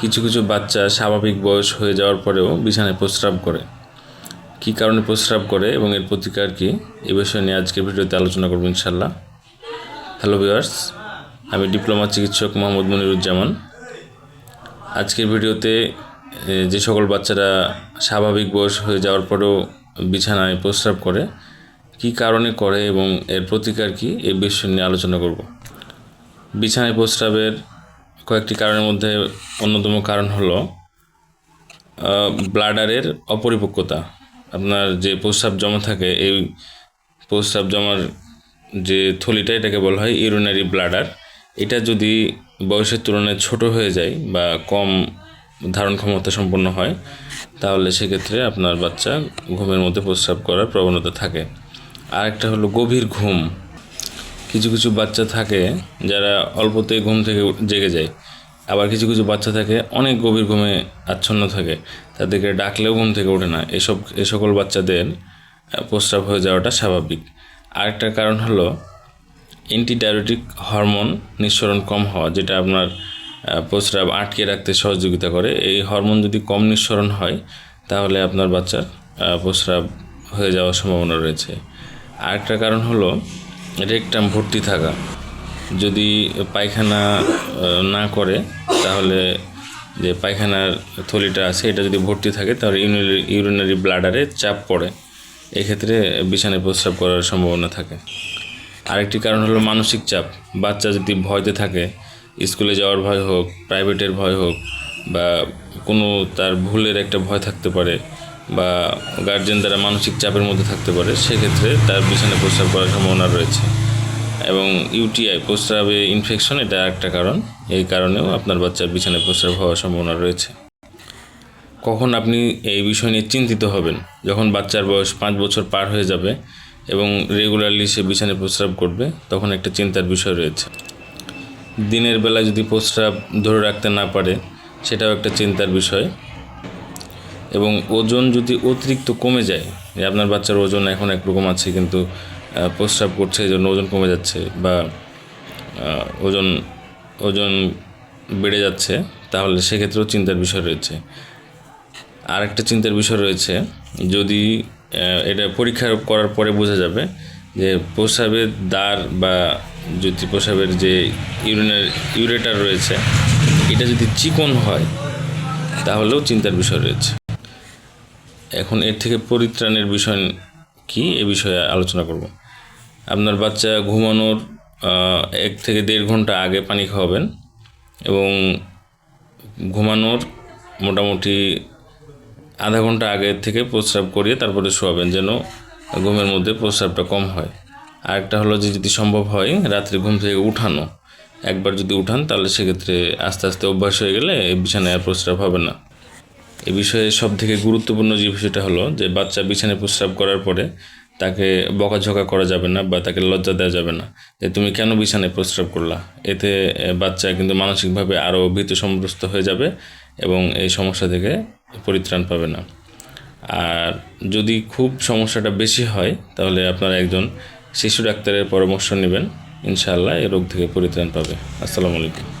কিছু কিছু বাচ্চা স্বাভাবিক বয়স হয়ে যাওয়ার পরেও বিছানায় প্রস্রাব করে। কী কারণে প্রস্রাব করে এবং এর প্রতিকার কী? এ বিষয়ে নিয়ে আজকের ভিডিওতে আলোচনা করব ইনশাল্লাহ হ্যালো ভিউয়ার্স, আমি ডিপ্লোমা চিকিৎসক মোহাম্মদ মনিরুজ্জামান। আজকের ভিডিওতে যে সকল বাচ্চারা স্বাভাবিক বয়স হয়ে যাওয়ার পরেও বিছানায় প্রস্রাব করে, কী কারণে করে এবং এর প্রতিকার কী? এ বিষয় নিয়ে আলোচনা করব। বিছানায় প্রস্রাবের কয়েকটি কারণের মধ্যে অন্যতম কারণ হলো ব্লাডারের অপরিপক্কতা। আপনার যে প্রস্রাব জমা থাকে, এই প্রস্রাব জমার যে থলিটা, এটাকে বলা হয় ইউরিনারি ব্লাডার এটা যদি বয়সের তুলনায় ছোট হয়ে যায় বা কম ধারণ ক্ষমতা সম্পন্ন হয়, তাহলে সেক্ষেত্রে আপনার বাচ্চা ঘুমের মধ্যে প্রস্রাব করার প্রবণতা থাকে। আর একটা হলো গভীর ঘুম। কিছু কিছু বাচ্চা থাকে যারা অল্পতেই ঘুম থেকে জেগে যায়। আবার কিছু কিছু বাচ্চা থাকে, অনেক গভীর ঘুমে আচ্ছন্ন থাকে। তাদেরকে ডাকলেও ঘুম থেকে ওঠে না। এসব, এ সকল বাচ্চাদের প্রস্রাব হয়ে যাওয়াটা স্বাভাবিক। আরেকটা কারণ হলো অ্যান্টিডায়োটিক হরমোন নিঃসরণ কম হওয়া, যেটা আপনার প্রস্রাব আটকে রাখতে সহযোগিতা করে। এই হরমোন যদি কম নিঃসরণ হয়, তাহলে আপনার বাচ্চার প্রস্রাব হয়ে যাওয়ার সম্ভাবনা রয়েছে। আরেকটা কারণ হলো রেকটাম ভর্তি থাকা। যদি পায়খানা না করে, তাহলে যে পায়খানার থলিটা আছে, এটা যদি ভর্তি থাকে, তাহলে ইউরিনারি ইউরিনারি ব্লাডারে চাপ পড়ে। এক্ষেত্রে বিছানায় প্রস্রাব করার সম্ভাবনা থাকে। আরেকটি কারণ হলো মানসিক চাপ। বাচ্চা যদি ভয়তে থাকে, স্কুলে যাওয়ার ভয় হোক, প্রাইভেটের ভয় হোক, বা কোনো তার ভুলের একটা ভয় থাকতে পারে বা গার্জেন দ্বারা মানসিক চাপের মধ্যে থাকতে পারে, সেক্ষেত্রে তার বিছানায় প্রস্রাব করার সম্ভাবনা রয়েছে। এবং ইউটিআই প্রস্রাবে ইনফেকশন এটা একটা কারণ। এই কারণেও আপনার বাচ্চার বিছানায় প্রস্রাব হওয়ার সম্ভাবনা রয়েছে। কখন আপনি এই বিষয় নিয়ে চিন্তিত হবেন? যখন বাচ্চার বয়স পাঁচ বছর পার হয়ে যাবে এবং রেগুলারলি সে বিছানায় প্রস্রাব করবে, তখন একটা চিন্তার বিষয় রয়েছে। দিনের বেলা যদি প্রস্রাব ধরে রাখতে না পারে, সেটাও একটা চিন্তার বিষয়। এবং ওজন যদি অতিরিক্ত কমে যায়, যে আপনার বাচ্চার ওজন এখন একরকম আছে কিন্তু প্রস্রাব করছে এই জন্য ওজন কমে যাচ্ছে বা ওজন ওজন বেড়ে যাচ্ছে, তাহলে সেক্ষেত্রেও চিন্তার বিষয় রয়েছে। আর একটা চিন্তার বিষয় রয়েছে, যদি এটা পরীক্ষা করার পরে বোঝা যাবে যে প্রস্রাবের দ্বার বা যদি প্রস্রাবের যে ইউরিনার, ইউরেটার রয়েছে, এটা যদি চিকন হয়, তাহলেও চিন্তার বিষয় রয়েছে। এখন এর থেকে পরিত্রাণের বিষয় কি? এ বিষয়ে আলোচনা করব। আপনার বাচ্চা ঘুমানোর এক থেকে দেড় ঘণ্টা আগে পানি খাওয়াবেন এবং ঘুমানোর মোটামুটি আধা ঘণ্টা আগে থেকে প্রস্রাব করিয়ে তারপরে শোয়াবেন যেন ঘুমের মধ্যে প্রস্রাবটা কম হয়। আরেকটা হলো যে যদি সম্ভব হয় রাত্রে ঘুম থেকে উঠানো। একবার যদি উঠান তাহলে সেক্ষেত্রে আস্তে আস্তে অভ্যাস হয়ে গেলে বিছানায় আর প্রস্রাব হবে না। এ বিষয়ে সব থেকে গুরুত্বপূর্ণ যে বিষয়টা হলো যে বাচ্চা বিছানায় প্রস্রাব করার পরে তাকে বকাঝকা করা যাবে না বা তাকে লজ্জা দেওয়া যাবে না। যে তুমি কেন বিছানায় প্রস্রাব করলা? এতে বাচ্চা কিন্তু মানসিকভাবে আরও ভীত সম্রস্ত হয়ে যাবে এবং এই সমস্যা থেকে পরিত্রাণ পাবে না। আর যদি খুব সমস্যাটা বেশি হয়, তাহলে আপনারা একজন শিশু ডাক্তারের পরামর্শ নেবেন। ইনশাআল্লাহ এই রোগ থেকে পরিত্রাণ পাবে। আসসালামু আলাইকুম।